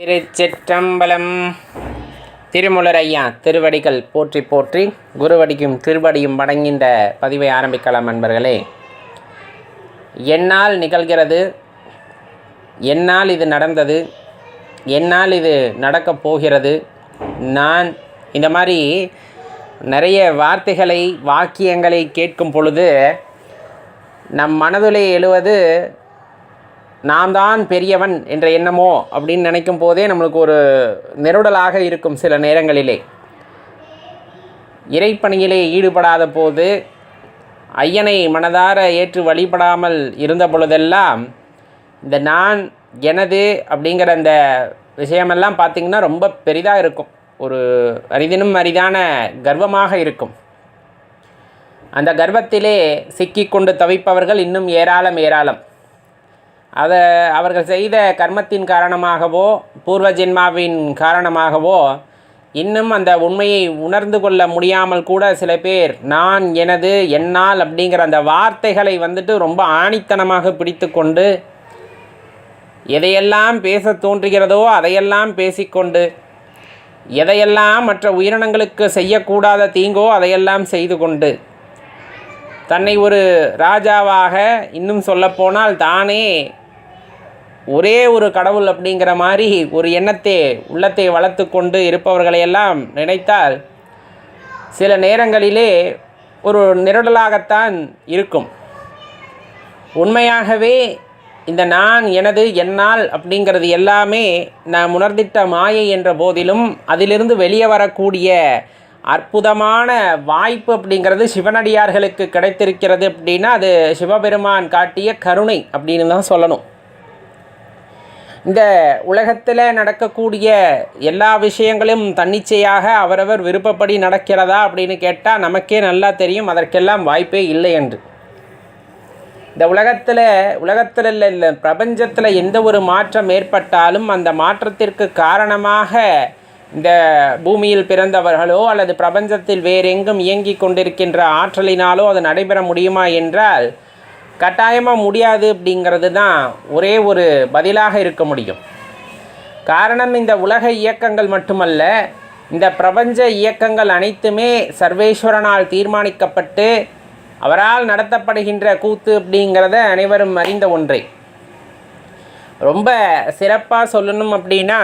திருச்சிற்றம்பலம். திருமுலரையா திருவடிகள் போற்றி போற்றி குருவடிக்கும் திருவடியும் வணங்கின்ற பதிவை ஆரம்பிக்கலாம் நண்பர்களே என்னால் நிகழ்கிறது என்னால் இது நடந்தது என்னால் இது நடக்கப் போகிறது. நான் இந்த மாதிரி நிறைய வார்த்தைகளை வாக்கியங்களை கேட்கும் பொழுது நம் மனதிலே எழுவது நான் தான் பெரியவன் என்ற எண்ணமோ அப்படின்னு நினைக்கும் போதே நம்மளுக்கு ஒரு நெருடலாக இருக்கும் சில நேரங்களிலே. இறைப்பணியிலே ஈடுபடாத போது ஐயனை மனதார ஏற்று வழிபடாமல் இருந்த பொழுதெல்லாம் இந்த நான் எனது அப்படிங்கிற அந்த விஷயமெல்லாம் பார்த்திங்கன்னா ரொம்ப பெரிதாக இருக்கும். ஒரு அரிதினும் அரிதான கர்வமாக இருக்கும். அந்த கர்வத்திலே சிக்கிக்கொண்டு தவிப்பவர்கள் இன்னும் ஏராளம் ஏராளம். அதை அவர்கள் செய்த கர்மத்தின் காரணமாகவோ பூர்வ ஜென்மாவின் காரணமாகவோ இன்னும் அந்த உண்மையை உணர்ந்து கொள்ள முடியாமல் கூட சில பேர் நான் எனது என்னால் அப்படிங்கிற அந்த வார்த்தைகளை வந்துட்டு ரொம்ப ஆணித்தனமாக பிடித்து கொண்டு எதையெல்லாம் பேச தோன்றுகிறதோ அதையெல்லாம் பேசிக்கொண்டு எதையெல்லாம் மற்ற உயிரினங்களுக்கு செய்யக்கூடாத தீங்கோ அதையெல்லாம் செய்து கொண்டு தன்னை ஒரு ராஜாவாக இன்னும் சொல்லப்போனால் தானே ஒரே ஒரு கடவுள் அப்படிங்கிற மாதிரி ஒரு எண்ணத்தை உள்ளத்தை வளர்த்து கொண்டு இருப்பவர்களையெல்லாம் நினைத்தால் சில நேரங்களிலே ஒரு நிரடலாகத்தான் இருக்கும். உண்மையாகவே இந்த நான் எனது என்னால் அப்படிங்கிறது எல்லாமே நான் உணர்ந்திட்ட மாயை என்ற போதிலும் அதிலிருந்து வெளியே வரக்கூடிய அற்புதமான வாய்ப்பு அப்படிங்கிறது சிவனடியார்களுக்கு கிடைத்திருக்கிறது அப்படின்னா அது சிவபெருமான் காட்டிய கருணை அப்படின்னு தான் சொல்லணும். இந்த உலகத்தில் நடக்கக்கூடிய எல்லா விஷயங்களும் தன்னிச்சையாக அவரவர் விருப்பப்படி நடக்கிறதா அப்படின்னு கேட்டால் நமக்கே நல்லா தெரியும். அதற்கெல்லாம் வாய்ப்பே இல்லை என்று. இந்த உலகத்தில் உலகத்தில் இல்லை இல்லை பிரபஞ்சத்தில் எந்த ஒரு மாற்றம் ஏற்பட்டாலும் அந்த மாற்றத்திற்கு காரணமாக இந்த பூமியில் பிறந்தவர்களோ அல்லது பிரபஞ்சத்தில் வேறெங்கும் இயங்கி கொண்டிருக்கின்ற ஆற்றலினாலோ அது நடைபெற முடியுமா என்றால் கட்டாயமாக முடியாது அப்படிங்கிறது தான் ஒரே ஒரு பதிலாக இருக்க முடியும். காரணம் இந்த உலக இயக்கங்கள் மட்டுமல்ல இந்த பிரபஞ்ச இயக்கங்கள் அனைத்துமே சர்வேஸ்வரனால் தீர்மானிக்கப்பட்டு அவரால் நடத்தப்படுகின்ற கூத்து அப்படிங்கிறத அனைவரும் அறிந்த ஒன்றே. ரொம்ப சிறப்பாக சொல்லணும் அப்படின்னா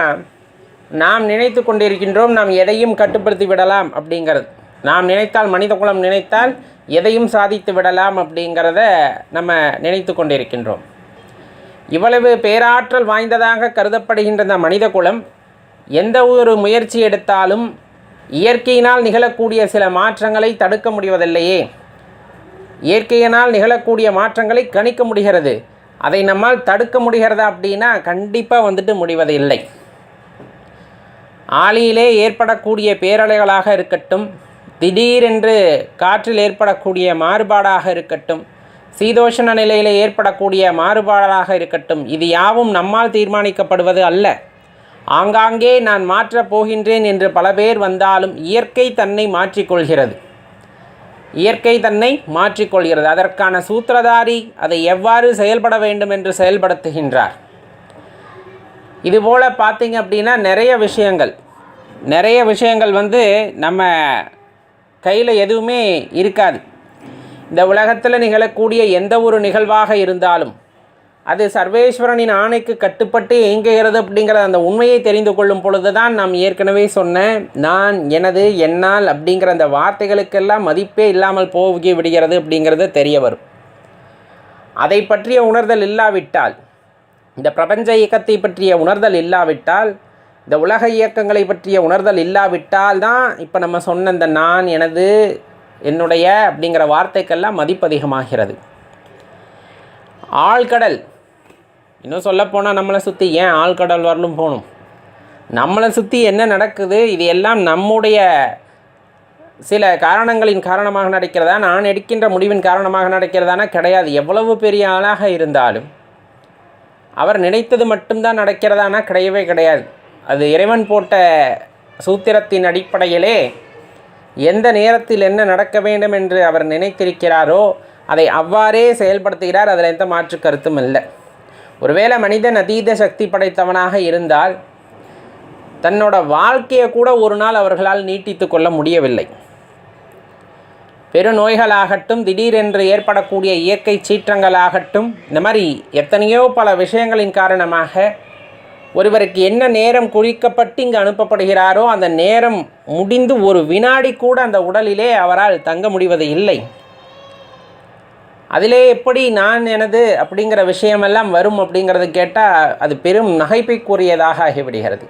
நாம் நினைத்து கொண்டிருக்கின்றோம் நாம் எதையும் கட்டுப்படுத்தி விடலாம் அப்படிங்கிறது. நாம் நினைத்தால் மனித குலம் நினைத்தால் எதையும் சாதித்து விடலாம் அப்படிங்கிறத நம்ம நினைத்து கொண்டிருக்கின்றோம். இவ்வளவு பேராற்றல் வாய்ந்ததாக கருதப்படுகின்ற இந்த மனித குலம் எந்த ஒரு முயற்சி எடுத்தாலும் இயற்கையினால் நிகழக்கூடிய சில மாற்றங்களை தடுக்க முடிவதில்லையே. இயற்கையினால் நிகழக்கூடிய மாற்றங்களை கணிக்க முடிகிறது. அதை நம்மால் தடுக்க முடிகிறதா அப்படின்னா கண்டிப்பாக வந்துட்டு முடிவதில்லை. ஆளியிலே ஏற்படக்கூடிய பேரலைகளாக இருக்கட்டும் திடீரென்று காற்றில் ஏற்படக்கூடிய மாறுபாடாக இருக்கட்டும் சீதோஷண நிலையில் ஏற்படக்கூடிய மாறுபாடாக இருக்கட்டும் இது யாவும் நம்மால் தீர்மானிக்கப்படுவது அல்ல. ஆங்காங்கே நான் மாற்றப் போகின்றேன் என்று பல பேர் வந்தாலும் இயற்கை தன்னை மாற்றிக்கொள்கிறது. இயற்கை தன்னை மாற்றிக்கொள்கிறது. அதற்கான சூத்திரதாரி அதை எவ்வாறு செயல்பட வேண்டும் என்று செயல்படுத்துகின்றார். இதுபோல் பார்த்திங்க அப்படின்னா நிறைய விஷயங்கள். நிறைய விஷயங்கள் வந்து நம்ம கையில் எதுவுமே இருக்காது. இந்த உலகத்தில் நிகழக்கூடிய எந்த ஒரு நிகழ்வாக இருந்தாலும் அது சர்வேஸ்வரனின் ஆணைக்கு கட்டுப்பட்டு இயங்குகிறது அப்படிங்கிற அந்த உண்மையை தெரிந்து கொள்ளும் பொழுது தான் நாம் ஏற்கனவே சொன்ன நான் எனது என்னால் அப்படிங்கிற அந்த வார்த்தைகளுக்கெல்லாம் மதிப்பே இல்லாமல் போகி விடுகிறது அப்படிங்கிறது தெரிய வரும். அதை பற்றிய உணர்தல் இல்லாவிட்டால் இந்த பிரபஞ்ச இயக்கத்தை பற்றிய உணர்தல் இல்லாவிட்டால் இந்த உலக இயக்கங்களை பற்றிய உணர்தல் இல்லாவிட்டால் தான் இப்போ நம்ம சொன்ன இந்த நான் எனது என்னுடைய அப்படிங்கிற வார்த்தைக்கெல்லாம் மதிப்பதிகமாகிறது ஆழ்கடல். இன்னும் சொல்லப்போனால் நம்மளை சுற்றி ஏன் ஆழ்கடல் வரலும் போகணும்? நம்மளை சுற்றி என்ன நடக்குது? இது எல்லாம் நம்முடைய சில காரணங்களின் காரணமாக நடக்கிறதா? நான் எடுக்கின்ற முடிவின் காரணமாக நடக்கிறதானா? கிடையாது. எவ்வளவு பெரிய ஆளாக இருந்தாலும் அவர் நினைத்தது மட்டும்தான் நடக்கிறதானா? கிடையவே கிடையாது. அது இறைவன் போட்ட சூத்திரத்தின் அடிப்படையிலே எந்த நேரத்தில் என்ன நடக்க வேண்டும் என்று அவர் நினைத்திருக்கிறாரோ அதை அவ்வாறே செயல்படுத்துகிறார். அதில் எந்த மாற்று கருத்தும் இல்லை. ஒருவேளை மனிதன் அதீத சக்தி படைத்தவனாக இருந்தால் தன்னோட வாழ்க்கையை கூட ஒரு நாள் அவர்களால் நீட்டித்து கொள்ள முடியவில்லை. பெருநோய்களாகட்டும் திடீரென்று ஏற்படக்கூடிய இயற்கை சீற்றங்களாகட்டும் இந்த மாதிரி எத்தனையோ பல விஷயங்களின் காரணமாக ஒருவருக்கு என்ன நேரம் குறிக்கப்பட்டு இங்கு அனுப்பப்படுகிறாரோ அந்த நேரம் முடிந்து ஒரு வினாடி கூட அந்த உடலிலே அவரால் தங்க முடிவது இல்லை. அதிலே எப்படி நான் எனது அப்படிங்கிற விஷயமெல்லாம் வரும் அப்படிங்கிறது கேட்டால் அது பெரும் நகைப்பைக்குரியதாக ஆகிவிடுகிறது.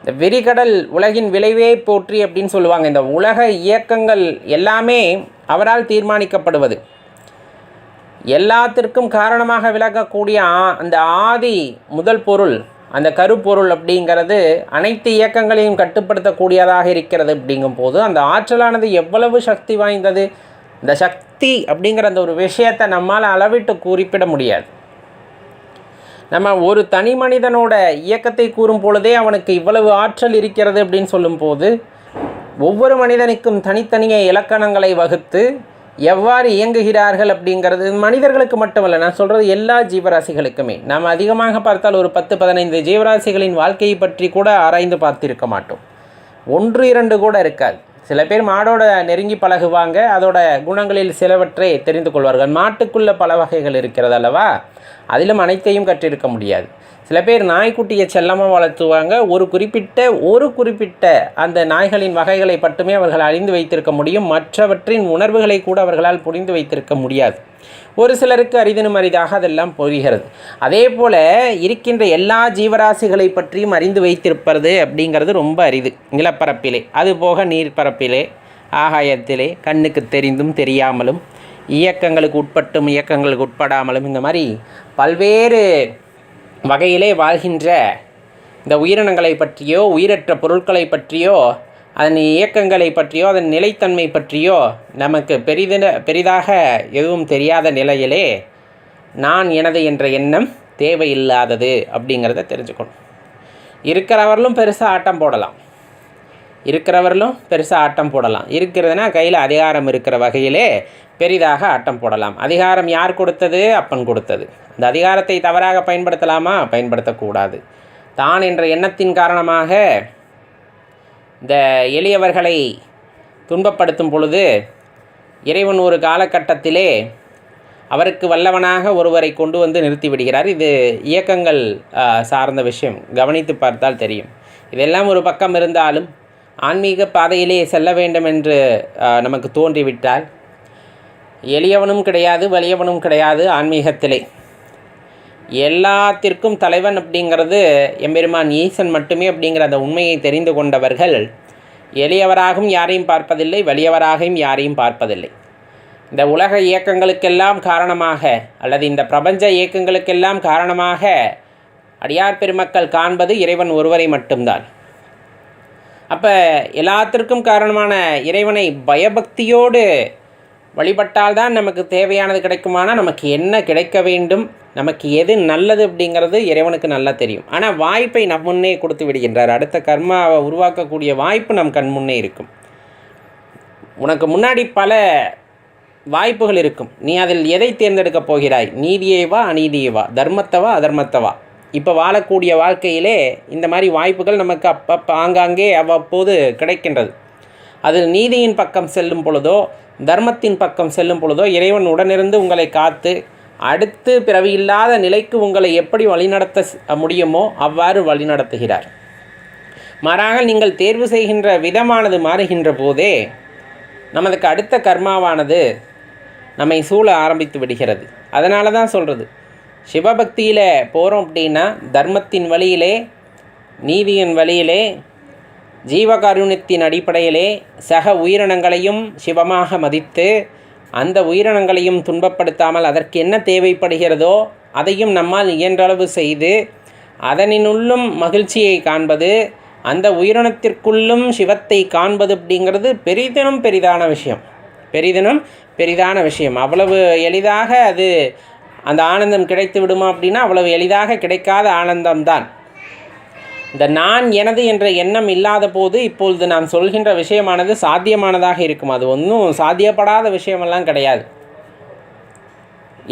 இந்த விரிகடல் உலகின் விளைவே போற்றி அப்படின்னு சொல்லுவாங்க. இந்த உலக இயக்கங்கள் எல்லாமே அவரால் தீர்மானிக்கப்படுவது. எல்லாத்திற்கும் காரணமாக விளக்கக்கூடிய ஆ- அந்த ஆதி முதல் பொருள் அந்த கருப்பொருள் அப்படிங்கிறது அனைத்து இயக்கங்களையும் கட்டுப்படுத்தக்கூடியதாக இருக்கிறது அப்படிங்கும் போது அந்த ஆற்றலானது எவ்வளவு சக்தி வாய்ந்தது? இந்த சக்தி அப்படிங்கிற அந்த ஒரு விஷயத்தை நம்மால் அளவிட்டு குறிப்பிட முடியாது. நம்ம ஒரு தனி மனிதனோட இயக்கத்தை கூறும் பொழுதே அவனுக்கு இவ்வளவு ஆற்றல் இருக்கிறது அப்படின்னு சொல்லும்போது ஒவ்வொரு மனிதனுக்கும் தனித்தனியே இலக்கணங்களை வகுத்து எவ்வாறு இயங்குகிறார்கள் அப்படிங்கிறது மனிதர்களுக்கு மட்டுமல்ல நான் சொல்கிறது எல்லா ஜீவராசிகளுக்குமே. நாம் அதிகமாக பார்த்தால் ஒரு பத்து பதினைந்து ஜீவராசிகளின் வாழ்க்கையை பற்றி கூட ஆராய்ந்து பார்த்திருக்க மாட்டோம். ஒன்று இரண்டு கூட இருக்காது. சில பேர் மாடோட நெருங்கி பழகுவாங்க அதோட குணங்களில் சிலவற்றை தெரிந்து கொள்வார்கள். மாட்டுக்குள்ள பல வகைகள் இருக்கிறது அல்லவா? அதிலும் அனைத்தையும் கற்றிருக்க முடியாது. சில பேர் நாய்க்குட்டியை செல்லமாக வளர்த்துவாங்க. ஒரு குறிப்பிட்ட ஒரு குறிப்பிட்ட அந்த நாய்களின் வகைகளை மட்டுமே அவர்கள் அறிந்து வைத்திருக்க முடியும். மற்றவற்றின் உணர்வுகளை கூட அவர்களால் புரிந்து வைத்திருக்க முடியாது. ஒரு சிலருக்கு அரிதினும் அரிதாக அதெல்லாம் புரிகிறது. அதே போல் இருக்கின்ற எல்லா ஜீவராசிகளை பற்றியும் அறிந்து வைத்திருப்பது அப்படிங்கிறது ரொம்ப அரிது. நிலப்பரப்பிலே. அதுபோக நீர்ப்பரப்பிலே ஆகாயத்திலே கண்ணுக்கு தெரிந்தும் தெரியாமலும் இயக்கங்களுக்கு உட்பட்டும் இயக்கங்களுக்கு உட்படாமலும் இந்த மாதிரி பல்வேறு வகையிலே வாழ்கின்ற இந்த உயிரினங்களை பற்றியோ உயிரற்ற பொருட்களை பற்றியோ அதன் இயக்கங்களை பற்றியோ அதன் நிலைத்தன்மை பற்றியோ நமக்கு பெரிதின பெரிதாக எதுவும் தெரியாத நிலையிலே நான் எனது என்ற எண்ணம் தேவையில்லாதது அப்படிங்கிறத தெரிஞ்சுக்கணும். இருக்கிறவர்களும் பெருசாக ஆட்டம் போடலாம். இருக்கிறவர்களும் பெருசாக ஆட்டம் போடலாம். இருக்கிறதுனா கையில் அதிகாரம் இருக்கிற வகையிலே பெரிதாக ஆட்டம் போடலாம். அதிகாரம் யார் கொடுத்தது? அப்பன் கொடுத்தது. அந்த அதிகாரத்தை தவறாக பயன்படுத்தலாமா? பயன்படுத்தக்கூடாது. தான் என்ற எண்ணத்தின் காரணமாக இந்த எளியவர்களை துன்பப்படுத்தும் பொழுது இறைவன் ஒரு காலகட்டத்திலே அவருக்கு வல்லவனாக ஒருவரை கொண்டு வந்து நிறுத்திவிடுகிறார் இது இயக்கங்கள் சார்ந்த விஷயம். கவனித்து பார்த்தால் தெரியும். இதெல்லாம் ஒரு பக்கம் இருந்தாலும் ஆன்மீக பாதையிலே செல்ல வேண்டும் என்று நமக்கு தோன்றிவிட்டால் எளியவனும் கிடையாது வலியவனும் கிடையாது ஆன்மீகத்திலே. எல்லாத்திற்கும் தலைவன் அப்படிங்கிறது எம்பெருமான் ஈசன் மட்டுமே அப்படிங்கிற அந்த உண்மையை தெரிந்து கொண்டவர்கள் எளியவராகவும் யாரையும் பார்ப்பதில்லை வலியவராகவும் யாரையும் பார்ப்பதில்லை. இந்த உலக இயக்கங்களுக்கெல்லாம் காரணமாக அல்லது இந்த பிரபஞ்ச இயக்கங்களுக்கெல்லாம் காரணமாக அடியார் பெருமக்கள் காண்பது இறைவன் ஒருவரை மட்டும்தான். அப்போ எல்லாத்திற்கும் காரணமான இறைவனை பயபக்தியோடு வழிபட்டால்தான் நமக்கு தேவையானது கிடைக்குமானால் நமக்கு என்ன கிடைக்க வேண்டும் நமக்கு எது நல்லது அப்படிங்கிறது இறைவனுக்கு நல்லா தெரியும். ஆனால் வாய்ப்பை நம் முன்னே கொடுத்து விடுகின்றார். அடுத்த கர்மாவை உருவாக்கக்கூடிய வாய்ப்பு நம் கண் முன்னே இருக்கும். உனக்கு முன்னாடி பல வாய்ப்புகள் இருக்கும். நீ அதில் எதை தேர்ந்தெடுக்கப் போகிறாய்? நீதியேவா அநீதியேவா தர்மத்தவா அதர்மத்தவா இப்போ வாழக்கூடிய வாழ்க்கையிலே இந்த மாதிரி வாய்ப்புகள் நமக்கு அப்பப்போ ஆங்காங்கே அவ்வப்போது கிடைக்கின்றது. அது நீதியின் பக்கம் செல்லும் பொழுதோ தர்மத்தின் பக்கம் செல்லும் பொழுதோ இறைவன் உடனிருந்து உங்களை காத்து அடுத்து பிறவி இல்லாத நிலைக்கு உங்களை எப்படி வழிநடத்த முடியுமோ அவ்வாறு வழிநடத்துகிறார். மாறாக நீங்கள் தேர்வு செய்கின்ற விதமானது மாறுகின்ற போதே நமதுக்கு அடுத்த கர்மாவானது நம்மை சூழ ஆரம்பித்து விடுகிறது. அதனால தான் சொல்கிறது சிவபக்தியில் போகிறோம் அப்படின்னா தர்மத்தின் வழியிலே நீதியின் வழியிலே ஜீவகாருண்யத்தின் அடிப்படையிலே சக உயிரினங்களையும் சிவமாக மதித்து அந்த உயிரினங்களையும் துன்பப்படுத்தாமல் அதற்கு என்ன தேவைப்படுகிறதோ அதையும் நம்மால் இயன்றளவு செய்து அதனினுள்ளும் மகிழ்ச்சியை காண்பது அந்த உயிரினத்திற்குள்ளும் சிவத்தை காண்பது அப்படிங்கிறது பெரிதினும் பெரிதான விஷயம். பெரிதினும் பெரிதான விஷயம். அவ்வளவு எளிதாக அது அந்த ஆனந்தம் கிடைத்து விடுமா அப்படின்னா அவ்வளவு எளிதாக கிடைக்காத ஆனந்தம்தான். இந்த நான் எனது என்ற எண்ணம் இல்லாத போது இப்பொழுது நாம் சொல்கின்ற விஷயமானது சாத்தியமானதாக இருக்கும். அது ஒன்றும் சாத்தியப்படாத விஷயமெல்லாம் கிடையாது.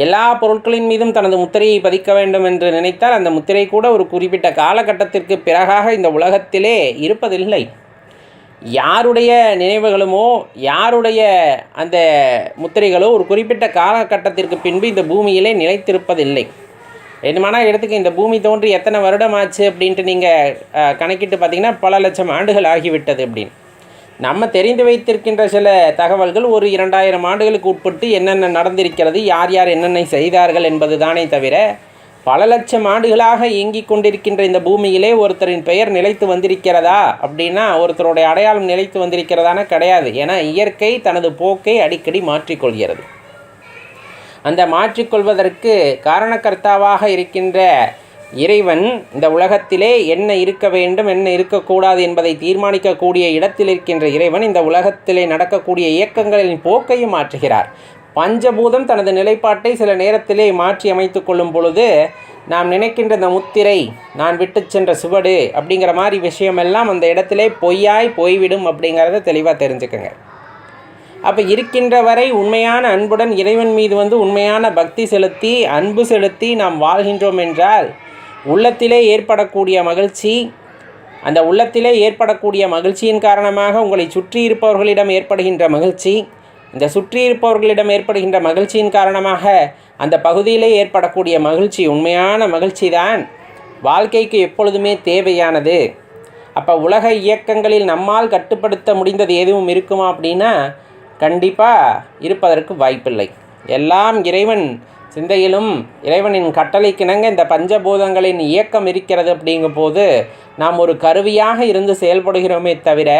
எல்லா பொருட்களின் மீதும் தனது முத்திரையை பதிக்க வேண்டும் என்று நினைத்தால் அந்த முத்திரை கூட ஒரு குறிப்பிட்ட காலகட்டத்திற்கு பிறகாக இந்த உலகத்திலே இருப்பதில்லை. யாருடைய நினைவுகளுமோ யாருடைய அந்த முத்திரைகளோ ஒரு குறிப்பிட்ட காலகட்டத்திற்கு பின்பு இந்த பூமியிலே நிலைத்திருப்பதில்லை. என்னமான எடுத்துக்க இந்த பூமி தோன்றி எத்தனை வருடம் ஆச்சு அப்படின்ட்டு நீங்கள் கணக்கிட்டு பார்த்தீங்கன்னா பல லட்சம் ஆண்டுகள் ஆகிவிட்டது அப்படின்னு. நம்ம தெரிந்து வைத்திருக்கின்ற சில தகவல்கள் ஒரு இரண்டாயிரம் ஆண்டுகளுக்கு உட்பட்டு என்னென்ன நடந்திருக்கிறது யார் யார் என்னென்ன செய்தார்கள் என்பது தானே தவிர பல லட்சம் ஆண்டுகளாக இயங்கிக் கொண்டிருக்கின்ற இந்த பூமியிலே ஒருத்தரின் பெயர் நிலைத்து வந்திருக்கிறதா அப்படின்னா ஒருத்தருடைய அடையாளம் நிலைத்து வந்திருக்கிறதானா கிடையாது. ஏன்னா இயற்கை தனது போக்கை அடிக்கடி மாற்றிக்கொள்கிறது. அந்த மாற்றிக்கொள்வதற்கு காரணக்கர்த்தாவாக இருக்கின்ற இறைவன் இந்த உலகத்திலே என்ன இருக்க வேண்டும் என்ன இருக்கக்கூடாது என்பதை தீர்மானிக்கக்கூடிய இடத்தில் இருக்கின்ற இறைவன் இந்த உலகத்திலே நடக்கக்கூடிய இயக்கங்களின் போக்கையும் மாற்றுகிறார். பஞ்சபூதம் தனது நிலைப்பாட்டை சில நேரத்திலே மாற்றி அமைத்து கொள்ளும் பொழுது நாம் நினைக்கின்ற இந்த முத்திரை நான் விட்டு சென்ற சுவடு அப்படிங்கிற மாதிரி விஷயமெல்லாம் அந்த இடத்திலே பொய்யாய் போய்விடும் அப்படிங்கிறத தெளிவாக தெரிஞ்சுக்கோங்க. அப்போ இருக்கின்ற வரை உண்மையான அன்புடன் இறைவன் மீது வந்து உண்மையான பக்தி செலுத்தி அன்பு செலுத்தி நாம் வாழ்கின்றோம் என்றால் உள்ளத்திலே ஏற்படக்கூடிய மகிழ்ச்சி அந்த உள்ளத்திலே ஏற்படக்கூடிய மகிழ்ச்சியின் காரணமாக உங்களை சுற்றி இருப்பவர்களிடம் ஏற்படுகின்ற மகிழ்ச்சி இந்த சுற்றி இருப்பவர்களிடம் ஏற்படுகின்ற மகிழ்ச்சியின் காரணமாக அந்த பகுதியிலே ஏற்படக்கூடிய மகிழ்ச்சி உண்மையான மகிழ்ச்சி தான் வாழ்க்கைக்கு எப்பொழுதுமே தேவையானது. அப்போ உலக இயக்கங்களில் நம்மால் கட்டுப்படுத்த முடிந்தது எதுவும் இருக்குமா அப்படின்னா கண்டிப்பாக இருப்பதற்கு வாய்ப்பில்லை. எல்லாம் இறைவன் சிந்தையிலும் இறைவனின் கட்டளைக்கிணங்க இந்த பஞ்சபூதங்களின் இயக்கம் இருக்கிறது அப்படிங்கும் போது நாம் ஒரு கருவியாக இருந்து செயல்படுகிறோமே தவிர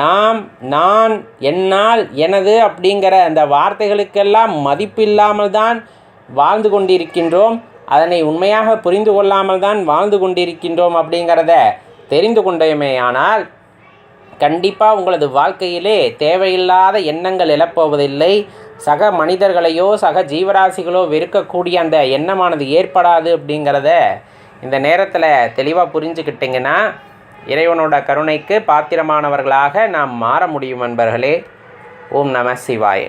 நாம் நான் என்னால் எனது அப்படிங்கிற அந்த வார்த்தைகளுக்கெல்லாம் மதிப்பில்லாமல் தான் வாழ்ந்து கொண்டிருக்கின்றோம். அதனை உண்மையாக புரிந்து கொள்ளாமல் தான் வாழ்ந்து கொண்டிருக்கின்றோம் அப்படிங்கிறத தெரிந்து கொண்டோமேயானால் கண்டிப்பாக உங்களது வாழ்க்கையிலே தேவையில்லாத எண்ணங்கள் எழப்போவதில்லை. சக மனிதர்களையோ சக ஜீவராசிகளோ வெறுக்கக்கூடிய அந்த எண்ணமானது ஏற்படாது அப்படிங்கிறத இந்த நேரத்தில் தெளிவாக புரிஞ்சுக்கிட்டிங்கன்னா இறைவனோட கருணைக்கு பாத்திரமானவர்களாக நாம் மாற முடியும் நண்பர்களே ஓம் நம சிவாயே.